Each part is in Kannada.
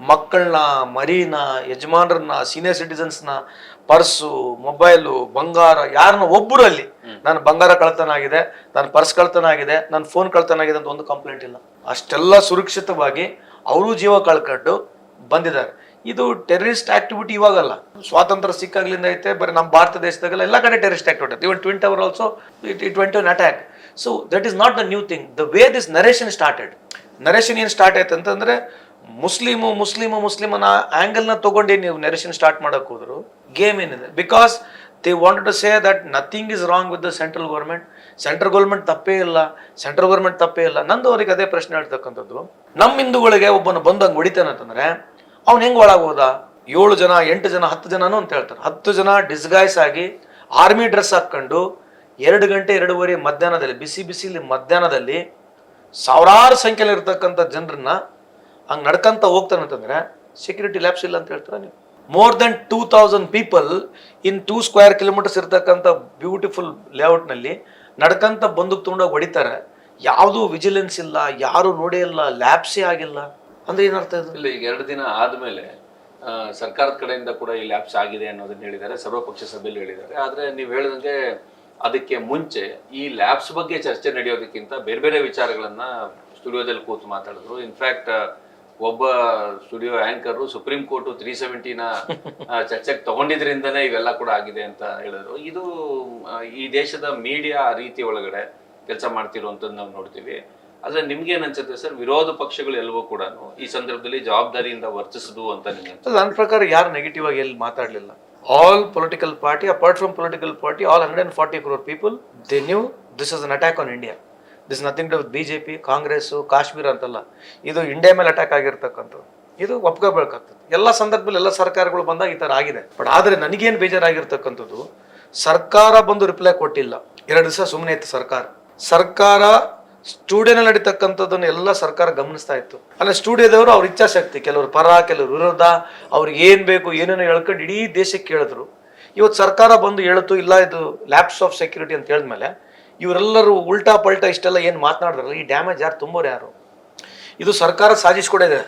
ಮಕ್ಕಳನ್ನ ಮರಿನ ಯಜಮಾನರನ್ನ ಸೀನಿಯರ್ ಸಿಟಿಸನ್ಸ್ನ ಪರ್ಸು ಮೊಬೈಲು ಬಂಗಾರ ಯಾರನ್ನ ಒಬ್ಬರು ಅಲ್ಲಿ ನನ್ನ ಬಂಗಾರ ಕಳ್ತನ ಆಗಿದೆ ನನ್ನ ಪರ್ಸ್ ಕಳ್ತನ ಆಗಿದೆ ನನ್ನ ಫೋನ್ ಕಳ್ತನ ಆಗಿದೆ ಅಂತ ಒಂದು ಕಂಪ್ಲೇಂಟ್ ಇಲ್ಲ. ಅಷ್ಟೆಲ್ಲ ಸುರಕ್ಷಿತವಾಗಿ ಅವರು ಜೀವ ಕಳ್ಕೊಂಡು ಬಂದಿದ್ದಾರೆ. ಇದು ಟೆರರಿಸ್ಟ್ ಆಕ್ಟಿವಿಟಿ ಇವಾಗಲ್ಲ. ಸ್ವಾತಂತ್ರ್ಯ ಸಿಕ್ಕಾಗ್ಲಿಂದ ಐತೆ ಬರೀ ನಮ್ಮ ಭಾರತ ದೇಶದಾಗೆಲ್ಲ ಎಲ್ಲ ಕಡೆ terrorist activity even twin tower also it it went on attack so that is not the new thing the way this narration started narration ಏನು ಸ್ಟಾರ್ಟ್ ಆಯ್ತು ಅಂತಂದ್ರೆ ಮುಸ್ಲಿಮು ಮುಸ್ಲಿಮು ಮುಸ್ಲಿಮನ ಆಂಗಲ್ನ ತಗೊಂಡು ನೀವು ನರೇಷನ್ ಸ್ಟಾರ್ಟ್ ಮಾಡಕ್ ಹೋದ್ರು. ಗೇಮ್ ಏನಿದೆ? Because they want to say that nothing is wrong with the central government central government ತಪ್ಪೇ ಇಲ್ಲ. ಸೆಂಟ್ರಲ್ ಗೌರ್ಮೆಂಟ್ ತಪ್ಪೇ ಇಲ್ಲ. ನಂದು ಅವ್ರಿಗೆ ಅದೇ ಪ್ರಶ್ನೆ ಹೇಳ್ತಕ್ಕಂಥದ್ದು. ನಮ್ಮ ಹಿಂದೂಗಳಿಗೆ ಒಬ್ಬನ ಬಂದು ಹಂಗೆ ಹೊಡಿತಾನೆ ಅಂತಂದ್ರೆ, ಅವ್ನು ಹೆಂಗ್ ಒಳಗೋದ? ಏಳು ಜನ, ಎಂಟು ಜನ, ಹತ್ತು ಜನನು ಅಂತ ಹೇಳ್ತಾರೆ. ಹತ್ತು ಜನ ಡಿಸ್ಗೈಸ್ ಆಗಿ ಆರ್ಮಿ ಡ್ರೆಸ್ ಹಾಕೊಂಡು ಎರಡು ಗಂಟೆ ಎರಡೂವರೆ ಮಧ್ಯಾಹ್ನದಲ್ಲಿ, ಬಿಸಿ ಬಿಸಿಲಿ ಮಧ್ಯಾಹ್ನದಲ್ಲಿ ಸಾವಿರಾರು ಸಂಖ್ಯೆಯಲ್ಲಿ ಇರ್ತಕ್ಕಂಥ ಜನರನ್ನ ಹಂಗೆ ನಡ್ಕಂತ ಹೋಗ್ತಾನೆ ಅಂತಂದ್ರೆ ಸೆಕ್ಯೂರಿಟಿ ಲ್ಯಾಬ್ಸ್ ಇಲ್ಲ ಅಂತ ಹೇಳ್ತೀರಾ ನೀವು? More than two thousand people in two square kilometres ಇರ್ತಕ್ಕಂಥ ಬ್ಯೂಟಿಫುಲ್ ಲೇಔಟ್ನಲ್ಲಿ ನಡ್ಕಂತ ಬಂದೂಕ್ ತೊಗೊಂಡೋಗಿ ಹೊಡಿತಾರೆ. ಯಾವುದೂ ವಿಜಿಲೆನ್ಸ್ ಇಲ್ಲ, ಯಾರು ನೋಡೇ ಇಲ್ಲ ಲ್ಯಾಬ್ಸೇ ಆಗಿಲ್ಲ. ಅಂದ್ರೆ ಏನರ್ಥ ಇದು? ಇಲ್ಲ, ಈಗ ಎರಡು ದಿನ ಆದಮೇಲೆ ಸರ್ಕಾರದ ಕಡೆಯಿಂದ ಕೂಡ ಈ ಲ್ಯಾಬ್ಸ್ ಆಗಿದೆ ಅನ್ನೋದನ್ನ ಹೇಳಿದ್ದಾರೆ, ಸರ್ವಪಕ್ಷ ಸಭೆಯಲ್ಲಿ ಹೇಳಿದ್ದಾರೆ. ಆದರೆ ನೀವು ಹೇಳಿದಂಗೆ ಅದಕ್ಕೆ ಮುಂಚೆ ಈ ಲ್ಯಾಬ್ಸ್ ಬಗ್ಗೆ ಚರ್ಚೆ ನಡೆಯೋದಕ್ಕಿಂತ ಬೇರೆ ಬೇರೆ ವಿಚಾರಗಳನ್ನ ಸ್ಟುಡಿಯೋದಲ್ಲಿ ಕೂತು ಮಾತಾಡಿದ್ರು. ಇನ್ಫ್ಯಾಕ್ಟ್ ಒಬ್ಬ studio anchor Supreme Court three ಸೆವೆಂಟಿನ ಚರ್ಚೆಗೆ ತಗೊಂಡಿದ್ರಿಂದನೇ ಇವೆಲ್ಲ ಕೂಡ ಆಗಿದೆ ಅಂತ ಹೇಳಿದ್ರು. ಇದು ಈ ದೇಶದ ಮೀಡಿಯಾ ರೀತಿ ಒಳಗಡೆ ಕೆಲಸ ಮಾಡ್ತಿರುವಂಥದ್ದು ನಾವು ನೋಡ್ತೀವಿ. ಆದ್ರೆ ನಿಮ್ಗೆ ಏನ್ ಅನ್ಸುತ್ತೆ ಸರ್? ವಿರೋಧ ಪಕ್ಷಗಳು ಎಲ್ಲವೂ ಕೂಡ ಈ ಸಂದರ್ಭದಲ್ಲಿ ಜವಾಬ್ದಾರಿಯಿಂದ ವರ್ತಿಸುದು ಅಂತ? ನನ್ನ ಪ್ರಕಾರ ಯಾರು ನೆಗೆಟಿವ್ ಆಗಿ ಎಲ್ಲಿ ಮಾತಾಡಲಿಲ್ಲ. All political party apart from political party all hundred and forty crore people they knew this is an attack on India this nothing to B J P Congress Kashmir ಅಂತಲ್ಲ. ಇದು ಇಂಡಿಯಾ ಮೇಲೆ ಅಟ್ಯಾಕ್ ಆಗಿರ್ತಕ್ಕಂಥದ್ದು. ಇದು ಒಪ್ಕೋಬೇಕಾಗ್ತದೆ ಎಲ್ಲ ಸಂದರ್ಭದಲ್ಲಿ ಎಲ್ಲ ಸರ್ಕಾರಗಳು ಬಂದಾಗ ಈ ಥರ ಆಗಿದೆ. ಬಟ್ ಆದರೆ ನನಗೇನು ಬೇಜಾರಾಗಿರ್ತಕ್ಕಂಥದ್ದು, ಸರ್ಕಾರ ಬಂದು ರಿಪ್ಲೈ ಕೊಟ್ಟಿಲ್ಲ. ಎರಡು ದಿವಸ ಸುಮ್ಮನೆ ಇತ್ತು ಸರ್ಕಾರ. ಸರ್ಕಾರ ಸ್ಟುಡಿಯೋನಲ್ಲಿ ನಡೀತಕ್ಕಂಥದ್ದನ್ನು ಎಲ್ಲ ಸರ್ಕಾರ ಗಮನಿಸ್ತಾ ಇತ್ತು. ಅಲ್ಲ ಸ್ಟುಡಿಯೋದವರು ಅವ್ರ ಇಚ್ಛಾಶಕ್ತಿ, ಕೆಲವರು ಪರ, ಕೆಲವರು ವಿರೋಧ, ಅವ್ರಿಗೆ ಏನು ಬೇಕು, ಏನೇನೋ ಹೇಳ್ಕೊಂಡು ಇಡೀ ದೇಶಕ್ಕೆ ಕೇಳಿದ್ರು. ಇವತ್ತು ಸರ್ಕಾರ ಬಂದು ಹೇಳ್ತು, ಇಲ್ಲ, ಇದು ಲ್ಯಾಪ್ಸ್ ಆಫ್ ಸೆಕ್ಯೂರಿಟಿ ಅಂತ ಹೇಳಿದ್ಮೇಲೆ ಇವರೆಲ್ಲರೂ ಉಲ್ಟಾ ಪಲ್ಟಾ ಇಷ್ಟೆಲ್ಲ ಏನು ಮಾತನಾಡಿದ್ರಲ್ಲ, ಈ ಡ್ಯಾಮೇಜ್ ಯಾರು ತುಂಬೋರು ಯಾರು? ಇದು ಸರ್ಕಾರ ಸಾಧಿಸ್ಕೊಡಿದೆ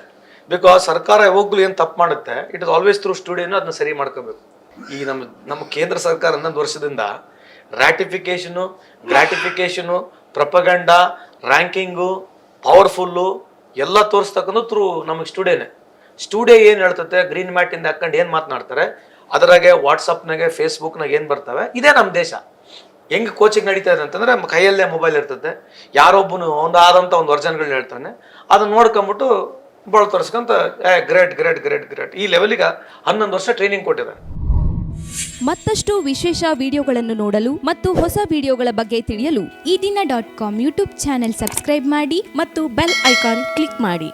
ಬಿಕಾಸ್ ಸರ್ಕಾರ ಯಾವಾಗಲೂ ಏನು ತಪ್ಪು ಮಾಡುತ್ತೆ ಇಟ್ ಇಸ್ ಆಲ್ವೇಸ್ ಥ್ರೂ ಸ್ಟುಡಿಯೋನು ಅದನ್ನ ಸರಿ ಮಾಡ್ಕೋಬೇಕು. ಈ ನಮ್ಮ ನಮ್ಮ ಕೇಂದ್ರ ಸರ್ಕಾರ ಹನ್ನೊಂದು ವರ್ಷದಿಂದ ರ್ಯಾಟಿಫಿಕೇಶನು ಗ್ರಾಟಿಫಿಕೇಶನು ಪ್ರಪಗಂಡ ರ್ಯಾಂಕಿಂಗು ಪವರ್ಫುಲ್ಲು ಎಲ್ಲ ತೋರಿಸ್ತಕ್ಕಂಥ ಥ್ರೂ ನಮಗೆ ಸ್ಟುಡಿಯೋನೇ ಸ್ಟುಡಿಯೋ ಏನು ಹೇಳ್ತತೆ ಗ್ರೀನ್ ಮ್ಯಾಟಿಂದ ಹಾಕೊಂಡು ಏನು ಮಾತನಾಡ್ತಾರೆ, ಅದರಾಗೆ ವಾಟ್ಸಪ್ನಾಗೆ ಫೇಸ್ಬುಕ್ನಾಗ ಏನು ಬರ್ತವೆ, ಇದೇ ನಮ್ಮ ದೇಶ. ಹೆಂಗೆ ಕೋಚಿಂಗ್ ನಡೀತಾ ಇದೆ ಅಂತಂದ್ರೆ ಕೈಯಲ್ಲೇ ಮೊಬೈಲ್ ಇರ್ತದೆ. ಯಾರೊಬ್ಬನು ಒಂದು ಆದಂಥ ಒಂದು ವರ್ಜನ್ಗಳನ್ನ ಹೇಳ್ತಾನೆ. ಅದನ್ನ ನೋಡ್ಕೊಂಬಿಟ್ಟು ಬಳ ತೋರಿಸ್ಕೊಂತ ಗ್ರೇಟ್ ಗ್ರೇಟ್ ಗ್ರೇಟ್ ಗ್ರೇಟ್ ಈ ಲೆವೆಲಿಗೆ ಹನ್ನೊಂದು ವರ್ಷ ಟ್ರೈನಿಂಗ್ ಕೊಟ್ಟಿದ್ದಾರೆ ಮತ್ತಷ್ಟು ವಿಶೇಷ ವಿಡಿಯೋಗಳನ್ನು ನೋಡಲು ಮತ್ತು ಹೊಸ ವಿಡಿಯೋಗಳ ಬಗ್ಗೆ ತಿಳಿಯಲು ಈ ದಿನ dot com YouTube channel subscribe ಮಾಡಿ ಮತ್ತು ಬೆಲ್ ಐಕಾನ್ ಕ್ಲಿಕ್ ಮಾಡಿ.